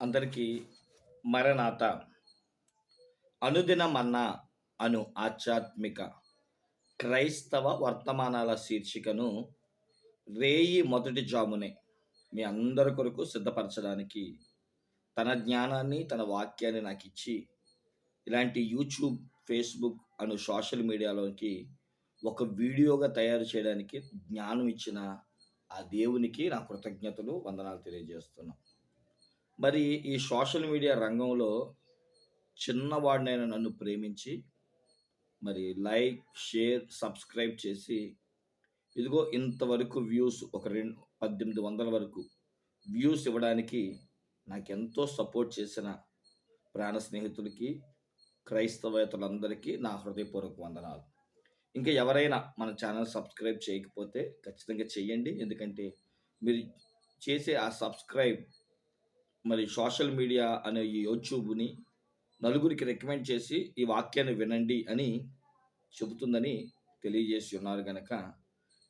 అందరికీ మరణాత. అనుదిన మన్నా అను ఆధ్యాత్మిక క్రైస్తవ వర్తమానాల శీర్షికను రేయి మొదటి జామునే మీ అందరి కొరకు సిద్ధపరచడానికి తన జ్ఞానాన్ని తన వాక్యాన్ని నాకు ఇచ్చి ఇలాంటి యూట్యూబ్ ఫేస్బుక్ అను సోషల్ మీడియాలోకి ఒక వీడియోగా తయారు చేయడానికి జ్ఞానం ఇచ్చిన ఆ దేవునికి నా కృతజ్ఞతలు వందనాలు తెలియజేస్తున్నాను మరి ఈ సోషల్ మీడియా రంగంలో చిన్నవాడినైనా నన్ను ప్రేమించి మరి లైక్ షేర్ సబ్స్క్రైబ్ చేసి ఇదిగో ఇంతవరకు వ్యూస్ ఒక రెండు పద్దెనిమిది వందల వరకు వ్యూస్ ఇవ్వడానికి నాకు ఎంతో సపోర్ట్ చేసిన ప్రాణ స్నేహితులకి క్రైస్తవేతలందరికీ నా హృదయపూర్వక వందనాలు. ఇంకా ఎవరైనా మన ఛానల్ సబ్స్క్రైబ్ చేయకపోతే ఖచ్చితంగా చేయండి. ఎందుకంటే మీరు చేసే ఆ సబ్స్క్రైబ్ మరి సోషల్ మీడియా అనే ఈ యూట్యూబ్ని నలుగురికి రికమెండ్ చేసి ఈ వాక్యాన్ని వినండి అని చెబుతుందని తెలియజేసి ఉన్నారు కనుక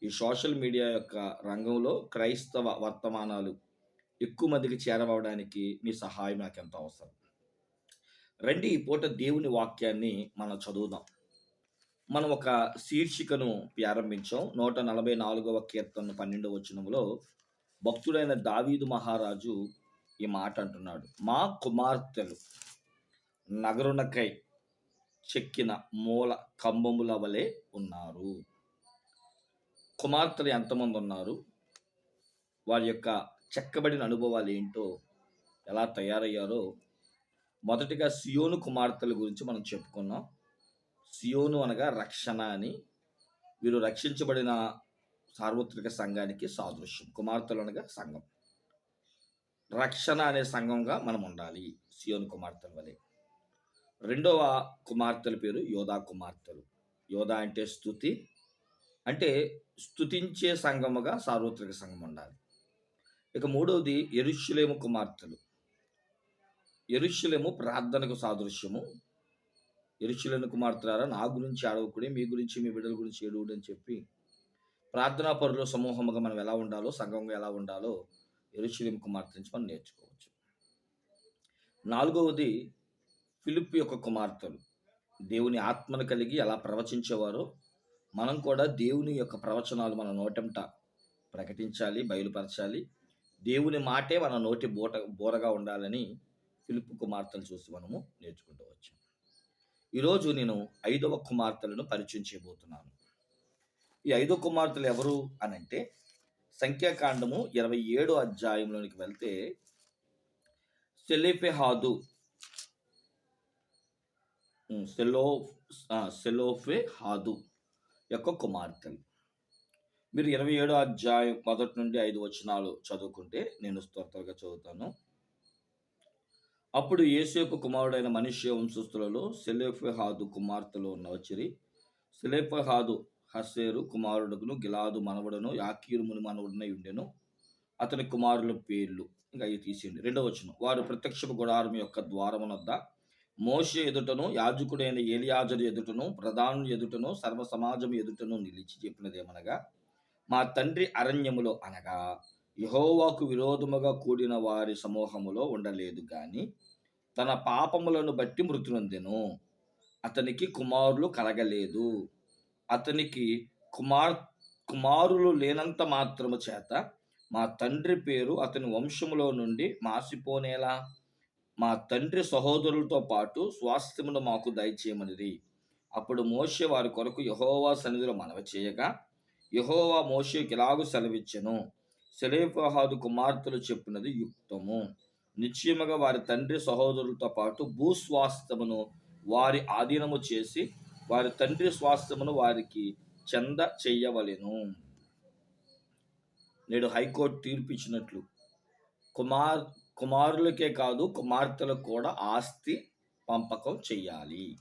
ఈ సోషల్ మీడియా యొక్క రంగంలో క్రైస్తవ వర్తమానాలు ఎక్కువ మందికి చేరవడానికి మీ సహాయం నాకు ఎంతో అవసరం? రండి ఈ పూట దేవుని వాక్యాన్ని మనం చదువుదాం. మనం ఒక శీర్షికను ప్రారంభించాం. నూట నలభై నాలుగవ కీర్తన పన్నెండవ వచనంలో భక్తుడైన దావీదు మహారాజు ఈ మాట అంటున్నాడు. మా కుమార్తెలు నగరునకై చెక్కిన మూల కంబముల వలె ఉన్నారు. కుమార్తెలు ఎంతమంది ఉన్నారు? వారి యొక్క చెక్కబడిన అనుభవాలు ఏంటో ఎలా తయారయ్యారో మొదటిగా సియోను కుమార్తెల గురించి మనం చెప్పుకున్నాం. సియోను అనగా రక్షణ అని. వీరు రక్షించబడిన సార్వత్రిక సంఘానికి సాదృశ్యం. కుమార్తెలు అనగా సంఘం. రక్షణ అనే సంఘంగా మనం ఉండాలి. సియోన్ కుమార్తెల వలె. రెండవ కుమార్తెల పేరు యోధా కుమార్తెలు. యోధా అంటే స్థుతి. అంటే స్థుతించే సంఘముగా సార్వత్రిక సంఘం ఉండాలి. ఇక మూడవది ఎరుష్యులేము కుమార్తెలు. ఎరుష్యులేము ప్రార్థనకు సాదృశ్యము. ఎరుషులేము కుమార్తెలారా నా గురించి ఆడవకుడి మీ గురించి మీ బిడ్డల గురించి ఏడుగుడు అని చెప్పి ప్రార్థనా పరుల సమూహముగా మనం ఎలా ఉండాలో సంఘంగా ఎలా ఉండాలో ఎరుషులేము కుమార్తె నుంచి మనం నేర్చుకోవచ్చు. నాలుగవది ఫిలిప్ యొక్క కుమార్తెలు. దేవుని ఆత్మను కలిగి ఎలా ప్రవచించేవారో మనం కూడా దేవుని యొక్క ప్రవచనాలు మన నోటంట ప్రకటించాలి బయలుపరచాలి. దేవుని మాటే మన నోటి బోట బోరగా ఉండాలని ఫిలిప్ కుమార్తెలు చూసి మనము నేర్చుకుంటూ వచ్చాం ఈరోజు నేను ఐదవ కుమార్తెలను పరిచయం చేయబోతున్నాను. ఈ ఐదో కుమార్తెలు ఎవరు అనంటే సంఖ్యాకాండము ఇరవై ఏడు అధ్యాయంలోనికి వెళ్తే సెలిఫెహాదు సెలో సెలోఫే హాదు యొక్క కుమార్తెలు మీరు ఇరవై ఏడో అధ్యాయం మొదటి నుండి ఐదు వచనాలు చదువుకుంటే నేను త్వరగా చదువుతాను. అప్పుడు ఏసేపు కుమారుడైన మనిషి వంశస్థులలో సెలెఫెహాదు కుమార్తెలు ఉన్న వచ్చిరి. సెలెఫెహాదు హసేరు కుమారుడును గిలాదు మనవడను యాకీరుముని మనవడునై ఉండెను. అతని కుమారుల పేర్లు ఇంకా అవి తీసేయండి. రెండవ వచనం. వారు ప్రత్యక్షపు గుడారం యొక్క ద్వారమునొద్ద మోషే ఎదుటను యాజకుడైన ఏలియాజరు ఎదుటను ప్రధాను ఎదుటను సర్వ సమాజం ఎదుటను నిలిచి చెప్పినదేమనగా మా తండ్రి అరణ్యములో అనగా యహోవాకు విరోధముగా కూడిన వారి సమూహములో ఉండలేదు కానీ తన పాపములను బట్టి మృతి నొందెను. అతనికి కుమారులు కలగలేదు. అతనికి కుమార్ కుమారులు లేనంత మాత్రము చేత మా తండ్రి పేరు అతని వంశములో నుండి మాసిపోనేలా? మా తండ్రి సహోదరులతో పాటు స్వాస్థ్యమును మాకు దయచేయమనిది అప్పుడు మోషే వారి కొరకు యహోవా సన్నిధిలో మనవి చేయగా యహోవా మోషేకి ఇలాగు సెలవిచ్చెను? సెలేఫహాదు కుమార్తెలు చెప్పినది యుక్తము. నిశ్చయముగా వారి తండ్రి సహోదరులతో పాటు భూస్వాస్థ్యమును వారి ఆధీనము చేసి వారి తండ్రి స్వాస్థ్యమును వారికి చెంద చెయ్యవలెను నేడు హైకోర్టు తీర్పు ఇచ్చినట్లు కుమార్ కుమారులకే కాదు కుమార్తెలకు కూడా ఆస్తి పంపకం చెయ్యాలి.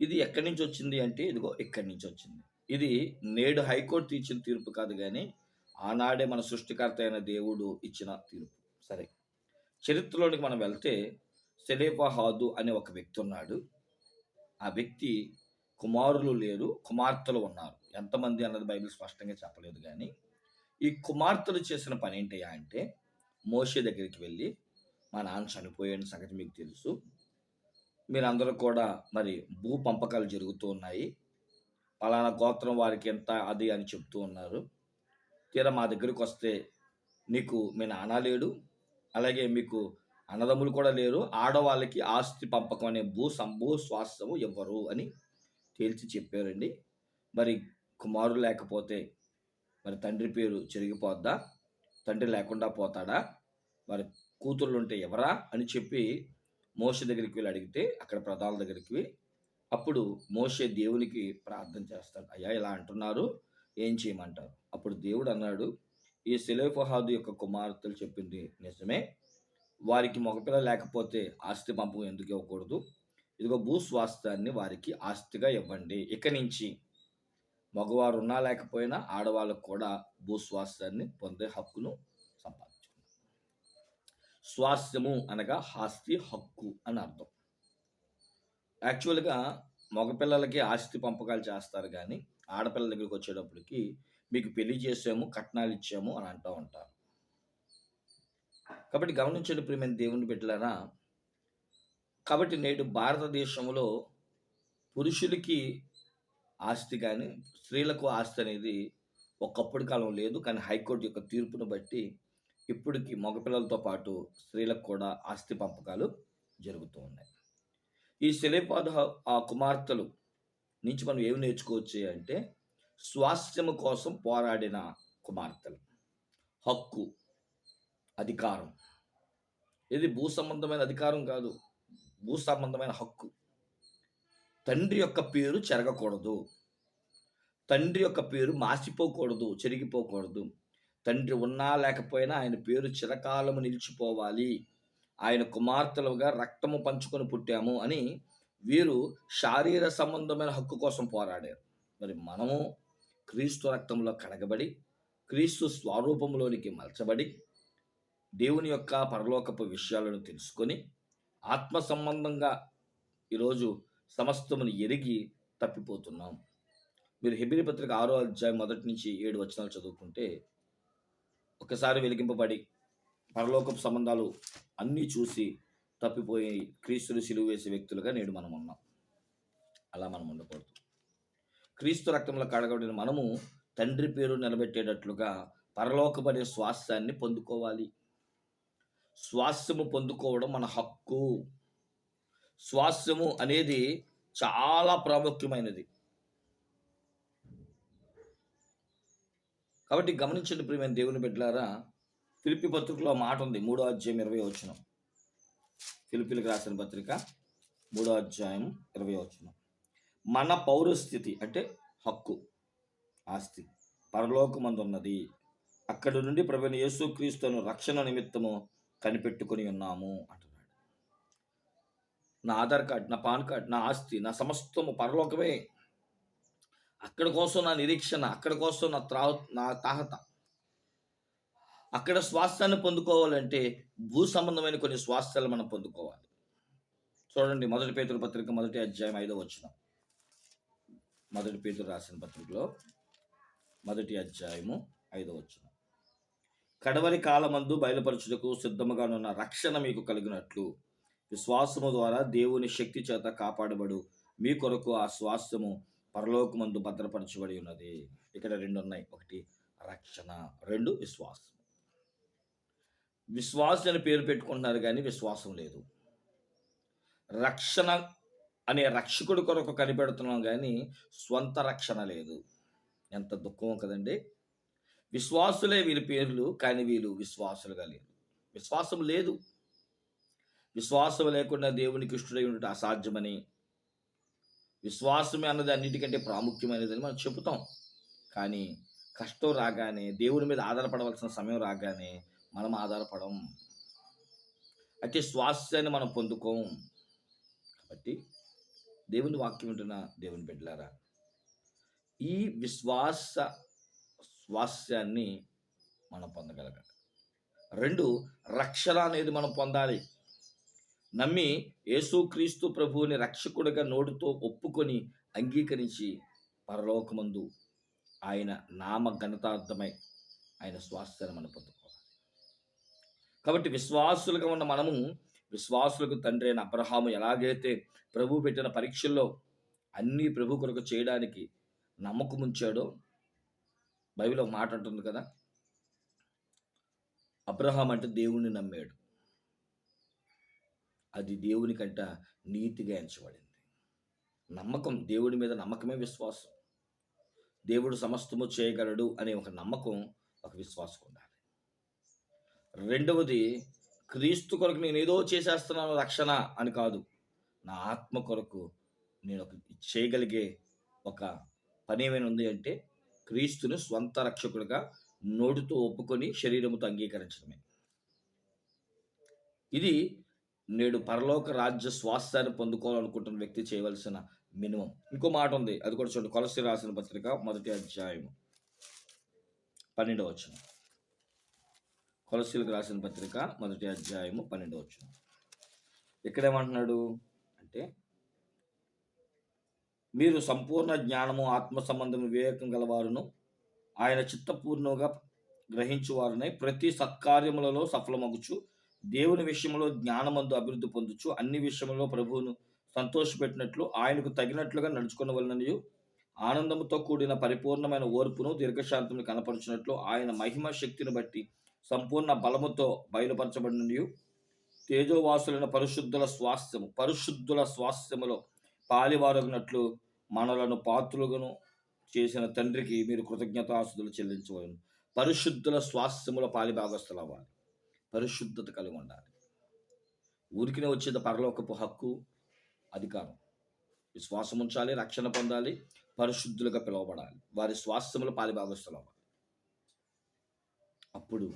ఇది ఎక్కడి నుంచి వచ్చింది అంటే ఇదిగో ఇక్కడి నుంచి వచ్చింది. ఇది నేడు హైకోర్టు ఇచ్చిన తీర్పు కాదు కానీ ఆనాడే మన సృష్టికర్త అయిన దేవుడు ఇచ్చిన తీర్పు. సరే. చరిత్రలోనికి మనం వెళ్తే సెలేఫహాదు అనే ఒక వ్యక్తి ఉన్నాడు. ఆ వ్యక్తి కుమారులు లేరు కుమార్తెలు ఉన్నారు. ఎంతమంది అన్నది బైబిల్ స్పష్టంగా చెప్పలేదు కానీ ఈ కుమార్తెలు చేసిన పని ఏంటయ్యా అంటే మోషే దగ్గరికి వెళ్ళి మా నాన్న చనిపోయాడు సంగతి మీకు తెలుసు. మీరందరూ కూడా మరి భూ పంపకాలు జరుగుతూ ఉన్నాయి. పలానా గోత్రం వారికి ఎంత అది అని చెప్తూ ఉన్నారు. తీరా మా దగ్గరికి వస్తే నీకు మీ నాన్న లేడు. అలాగే మీకు అన్నదమ్ములు కూడా లేరు. ఆడవాళ్ళకి ఆస్తి పంపకం అనే భూ సంభూ స్వాస్థము ఇవ్వరు అని తేల్చి చెప్పారండి. మరి కుమారుడు లేకపోతే మరి తండ్రి పేరు చెరిగిపోద్దా? తండ్రి లేకుండా పోతాడా? మరి కూతుళ్ళు ఉంటే ఎవరా అని చెప్పి మోష దగ్గరికి వెళ్ళి అడిగితే అక్కడ ప్రధాన దగ్గరికి అప్పుడు మోషే దేవునికి ప్రార్థన చేస్తాడు. అయ్యా ఇలా అంటున్నారు ఏం చేయమంటారు? అప్పుడు దేవుడు అన్నాడు ఈ సెలేఫహాదు యొక్క కుమార్తెలు చెప్పింది నిజమే. వారికి మగపిల్ల లేకపోతే ఆస్తి పంపం ఎందుకు ఇవ్వకూడదు? ఇదిగో భూస్వాస్థాన్ని వారికి ఆస్తిగా ఇవ్వండి. ఇక నుంచి మగవారు ఉన్నా లేకపోయినా ఆడవాళ్ళకు కూడా భూస్వాస్థాన్ని పొందే హక్కును సంపాదించుకున్నారు స్వాస్థ్యము అనగా ఆస్తి హక్కు అని అర్థం. యాక్చువల్గా మగపిల్లలకి ఆస్తి పంపకాలు చేస్తారు కానీ ఆడపిల్లల దగ్గరికి వచ్చేటప్పటికి మీకు పెళ్ళి చేసాము కట్నాలు ఇచ్చాము అని అంటూ ఉంటారు. కాబట్టి గమనించండి ప్రియమైన దేవుని బిడ్డలారా. కాబట్టి నేడు భారతదేశంలో పురుషులకి ఆస్తి కానీ స్త్రీలకు ఆస్తి అనేది ఒకప్పుడు కాలం లేదు. కానీ హైకోర్టు యొక్క తీర్పును బట్టి ఇప్పటికి మగపిల్లలతో పాటు స్త్రీలకు కూడా ఆస్తి పంపకాలు జరుగుతూ ఉన్నాయి. ఈ శిలేపాద ఆ కుమార్తెలు నుంచి మనం ఏమి నేర్చుకోవచ్చు అంటే స్వాస్థ్యము కోసం పోరాడిన కుమార్తెలు. హక్కు అధికారం. ఇది భూ సంబంధమైన అధికారం కాదు. భూ సంబంధమైన హక్కు. తండ్రి యొక్క పేరు చెరగకూడదు. తండ్రి యొక్క పేరు మాసిపోకూడదు చెరిగిపోకూడదు. తండ్రి ఉన్నా లేకపోయినా ఆయన పేరు చిరకాలము నిలిచిపోవాలి. ఆయన కుమార్తెలుగా రక్తము పంచుకొని పుట్టాము అని వీరు శారీర సంబంధమైన హక్కు కోసం పోరాడారు. మరి మనము క్రీస్తు రక్తంలో కడగబడి క్రీస్తు స్వరూపంలోనికి మలచబడి దేవుని యొక్క పరలోకపు విషయాలను తెలుసుకొని ఆత్మ సంబంధంగా ఈరోజు సమస్తమును ఎరిగి తప్పిపోతున్నాం. మీరు హెబిరి పత్రిక ఆరో అధ్యాయం మొదటి నుంచి ఏడు వచనాలు చదువుకుంటే ఒకసారి వెలిగింపబడి పరలోకపు సంబంధాలు అన్నీ చూసి తప్పిపోయి క్రీస్తులు సిలువ వేసే వ్యక్తులుగా నేడు మనం ఉన్నాం. అలా మనం ఉండకూడదు. క్రీస్తు రక్తంలో కడగబడిన మనము తండ్రి పేరు నిలబెట్టేటట్లుగా పరలోకపడే స్వాస్థ్యాన్ని పొందుకోవాలి. స్వాస్యము పొందుకోవడం మన హక్కు. స్వాస్యము అనేది చాలా ప్రాముఖ్యమైనది. కాబట్టి గమనించండి ప్రియమైన దేవుని బిడ్డలారా ఫిలిపి పత్రికలో మాట ఉంది మూడో అధ్యాయం ఇరవై వచ్చిన ఫిలిపిలకు రాసిన పత్రిక మూడో అధ్యాయం ఇరవై వచ్చిన మన పౌరస్థితి అంటే హక్కు ఆస్తి పరలోకమందు ఉన్నది అక్కడి నుండి ప్రభుని యేసుక్రీస్తును రక్షణ నిమిత్తము కనిపెట్టుకొని ఉన్నాము అంటున్నాడు. నా ఆధార్ కార్డ్ నా పాన్ కార్డ్ నా ఆస్తి నా సమస్తము పరలోకమే. అక్కడ కోసం నా నిరీక్షణ అక్కడ కోసం నా త్రా నా తాహత. అక్కడ స్వాస్థ్యాన్ని పొందుకోవాలంటే భూ సంబంధమైన కొన్ని స్వాస్థ్యాలు మనం పొందుకోవాలి. చూడండి మొదటి పేతుల పత్రిక మొదటి అధ్యాయం ఐదో వచ్చిన మొదటి పేతులు రాసిన పత్రికలో మొదటి అధ్యాయము ఐదో వచ్చిన కడవరి కాలమందు బయలుపరచుటకు సిద్ధముగానున్న రక్షణ మీకు కలిగినట్లు. విశ్వాసము ద్వారా దేవుని శక్తి చేత కాపాడబడు. మీ కొరకు ఆ శ్వాసము పరలోకమందు భద్రపరచబడి ఉన్నది. ఇక్కడ రెండు ఉన్నాయి ఒకటి రక్షణ. రెండు విశ్వాసం విశ్వాసం అని పేరు పెట్టుకుంటున్నారు కానీ విశ్వాసం లేదు. రక్షణ అనే రక్షకుడి కొరకు కనిపెడుతున్నాం కానీ స్వంత రక్షణ లేదు. ఎంత దుఃఖం కదండి. విశ్వాసులే వీరి పేర్లు కానీ వీళ్ళు విశ్వాసులుగా లేరు. విశ్వాసం లేదు. విశ్వాసం లేకుండా దేవునికి ఇష్టడై ఉండటం అసాధ్యమని విశ్వాసమే అన్నది అన్నిటికంటే ప్రాముఖ్యమైనదని మనం చెబుతాం. కానీ కష్టం రాగానే దేవుని మీద ఆధారపడవలసిన సమయం రాగానే మనం ఆధారపడం. అయితే స్వాస్థ్యాన్ని మనం పొందుకోం. కాబట్టి దేవుని వాక్యం వింటున్న దేవుని బిడ్డలారా ఈ విశ్వాస స్వాస్యాన్ని మనం పొందగలగాలి రెండు రక్షణ అనేది మనం పొందాలి. నమ్మి యేసుక్రీస్తు ప్రభువుని రక్షకుడిగా నోటితో ఒప్పుకొని అంగీకరించి పరలోకమందు ఆయన నామ ఘనతార్థమై ఆయన స్వాస్థ్యాన్ని మనం పొందుకోవాలి. కాబట్టి విశ్వాసులుగా ఉన్న మనము విశ్వాసులకు తండ్రి అయిన అబ్రహాము ఎలాగైతే ప్రభు పెట్టిన పరీక్షల్లో అన్నీ ప్రభు కొరకు చేయడానికి నమ్మకముంచాడో బైబిల్ ఒక మాట అంటుంది కదా? అబ్రహాం అంటే దేవుణ్ణి నమ్మాడు. అది దేవుని కంట నీతిగా ఎంచబడింది. నమ్మకం దేవుడి మీద నమ్మకమే విశ్వాసం. దేవుడు సమస్తము చేయగలడు అనే ఒక నమ్మకం ఒక విశ్వాసం ఉండాలి. రెండవది క్రీస్తు కొరకు నేను ఏదో చేసేస్తున్నాను రక్షణ అని కాదు. నా ఆత్మ కొరకు నేను ఒక చేయగలిగే ఒక పని ఏమైనా ఉంది అంటే క్రీస్తును స్వంత రక్షకుడిగా నోటితో ఒప్పుకొని శరీరముతో అంగీకరించడమే. ఇది నేడు పరలోక రాజ్య స్వాస్థ్యాన్ని పొందుకోవాలనుకుంటున్న వ్యక్తి చేయవలసిన మినిమం. ఇంకో మాట ఉంది. అది కూడా చూడండి. కొలసి రాసిన పత్రిక మొదటి అధ్యాయం పన్నెండవ వచ్చిన కొలసీలకు రాసిన పత్రిక మొదటి అధ్యాయము పన్నెండవ వచ్చిన ఇక్కడేమంటున్నాడు అంటే మీరు సంపూర్ణ జ్ఞానము ఆత్మ సంబంధం వివేకం గలవారును. ఆయన చిత్తపూర్ణంగా గ్రహించువారునై ప్రతి సత్కార్యములలో సఫలమగుచు. దేవుని విషయంలో జ్ఞానమందు అభివృద్ధి పొందుచు. అన్ని విషయంలో ప్రభువును సంతోషపెట్టినట్లు ఆయనకు తగినట్లుగా నడుచుకున్న వలననియు ఆనందముతో కూడిన పరిపూర్ణమైన ఓర్పును దీర్ఘశాంతిని కనపరుచినట్లు ఆయన మహిమ శక్తిని బట్టి సంపూర్ణ బలముతో బయలుపరచబడినయు తేజోవాసులైన పరిశుద్ధుల స్వాస్థ్యము పరిశుద్ధుల స్వాస్థ్యములో పాలివారగినట్లు మనలను పాత్రులను చేసిన తండ్రికి మీరు కృతజ్ఞతాసులు చెల్లించవలను. పరిశుద్ధుల స్వాస్థ్యముల పాలి భాగస్థులు అవ్వాలి పరిశుద్ధత కలిగి ఉండాలి ఊరికినే వచ్చేది పరలోకపు హక్కు అధికారం. విశ్వాసం ఉంచాలి రక్షణ పొందాలి పరిశుద్ధులుగా పిలువబడాలి. వారి స్వాస్థ్యముల పాలి భాగస్థులు అవ్వాలి అప్పుడు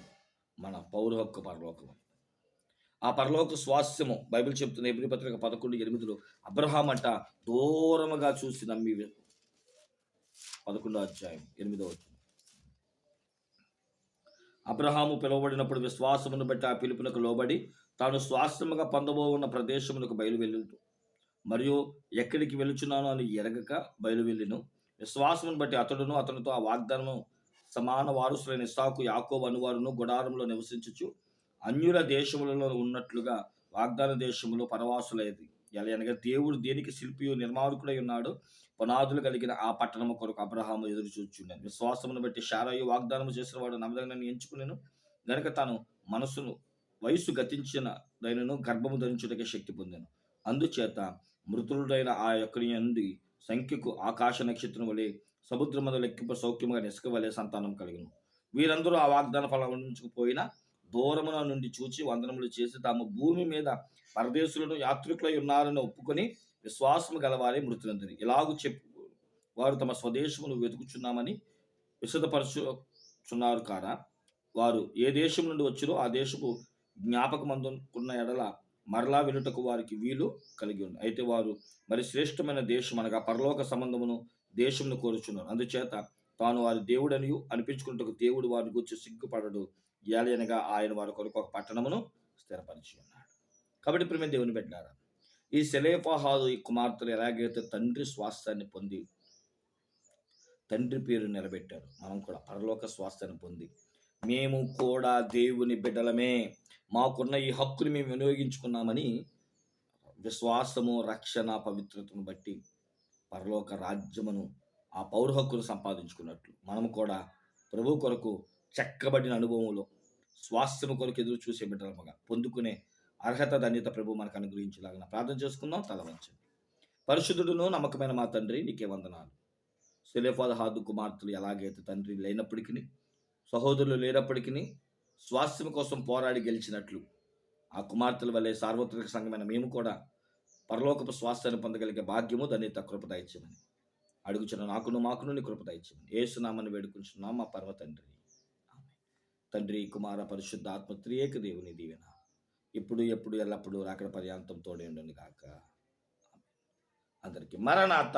మన పౌర హక్కు పరలోకం ఆ పరలోక స్వాస్థ్యము బైబిల్ చెప్తున్న ఎబ్రి పత్రిక పదకొండు ఎనిమిదిలో అబ్రహాం అంట దూరముగా చూసి నమ్మి పదకొండో అధ్యాయం ఎనిమిదో అబ్రహాము పిలువబడినప్పుడు విశ్వాసమును బట్టి ఆ పిలుపునకు లోబడి తాను స్వాస్థ్యముగా పొందబోవున్న ప్రదేశమునకు బయలువెళ్ళుతూ మరియు ఎక్కడికి వెళుచున్నాను అని ఎరగక బయలువెళ్ళిను. విశ్వాసమును బట్టి అతడును అతనితో ఆ వాగ్దానము సమాన వారసులైన ఇస్సాకు యాకోబ్ అనువారును గుడారంలో నివసించుచు అన్యుల దేశములలో ఉన్నట్లుగా వాగ్దాన దేశములో పరవాసులైంది. ఎలా అనగా దేవుడు దేనికి శిల్పియు నిర్మాణకుడై ఉన్నాడు పునాదులు కలిగిన ఆ పట్టణము కొరకు అబ్రహాము ఎదురు చూచున్నాను విశ్వాసమును బట్టి షారాయు వాగ్దానము చేసిన వాడు నమ్మదగినని ఎంచుకునేను. గనుక తాను మనసును వయస్సు గతించిన దైనను గర్భము ధరించుటకే శక్తి పొందాను. అందుచేత మృతుడైన ఆ యొక్కని నుండి సంఖ్యకు ఆకాశ నక్షత్రం వలె సముద్రమున లెక్కింపు సౌఖ్యముగా నిసుక వలె సంతానం కలిగిన. వీరందరూ ఆ వాగ్దాన ఫలం పోయినా దూరమున నుండి చూచి వందనములు చేసి తాము భూమి మీద పరదేశులను యాత్రికులై ఉన్నారని ఒప్పుకొని విశ్వాసము గలవారే మృతులందరి. ఇలాగూ చెప్పు వారు తమ స్వదేశమును వెతుకుచున్నామని విశదపరచుచున్నారు కారా. వారు ఏ దేశం నుండి వచ్చిరో ఆ దేశపు జ్ఞాపకమందుకున్న ఎడల మరలా వెనుటకు వారికి వీలు కలిగి ఉంది అయితే వారు మరి శ్రేష్టమైన దేశం అనగా పరలోక సంబంధమును దేశమును కోరుచున్నారు. అందుచేత తాను వారి దేవుడనియు అనిపించుకుంటకు దేవుడు వారిని గురించి సిగ్గుపడడు. ఏలయనగా ఆయన వారి కొరకు ఒక పట్టణమును స్థిరపరిచి ఉన్నాడు. కాబట్టి ప్రేమ దేవుని పెట్టారా ఈ సెలేఫాహాదు ఈ కుమార్తెలు ఎలాగైతే తండ్రి స్వాస్థ్యాన్ని పొంది తండ్రి పేరు నిలబెట్టారు మనం కూడా పరలోక స్వాస్థ్యాన్ని పొంది మేము కూడా దేవుని బిడ్డలమే మాకున్న ఈ హక్కుని మేము వినియోగించుకున్నామని విశ్వాసము రక్షణ పవిత్రతను బట్టి పరలోక రాజ్యమును ఆ పౌర హక్కును సంపాదించుకున్నట్లు మనము కూడా ప్రభు కొరకు చెక్కబడిన అనుభవంలో స్వాస్థ్యము కొరకు ఎదురు చూసే బిడ్డలముగా పొందుకునే అర్హత ధన్యత ప్రభు మనకు అనుగ్రహించేలాగా ప్రార్థన చేసుకుందాం తలవంచండి పరిశుద్ధుడును నమ్మకమైన మా తండ్రి నీకే వందనాలు. సెలేఫాద హాదు కుమార్తెలు ఎలాగైతే తండ్రి లేనప్పటికీ సహోదరులు లేనప్పటికీ స్వాస్థ్యం కోసం పోరాడి గెలిచినట్లు ఆ కుమార్తెల వల్లే సార్వత్రిక సంఘమైన మేము కూడా పరలోకపు స్వాస్థ్యాన్ని పొందగలిగే భాగ్యము ధన్యత కృప దయచేయమని అడుగుచున్న నాకును మాకును నీ కృప దయచేయమని. ఏసునామని వేడుకుంటున్నాం మా పర్వ తండ్రి తండ్రి కుమార పరిశుద్ధ ఆత్మ త్రియేక దేవుని దీవెన ఇప్పుడు ఎప్పుడు ఎల్లప్పుడూ రాకడ పర్యాంతం తోడే ఉండను గాక ఆమేన్. అందరికీ మరణాత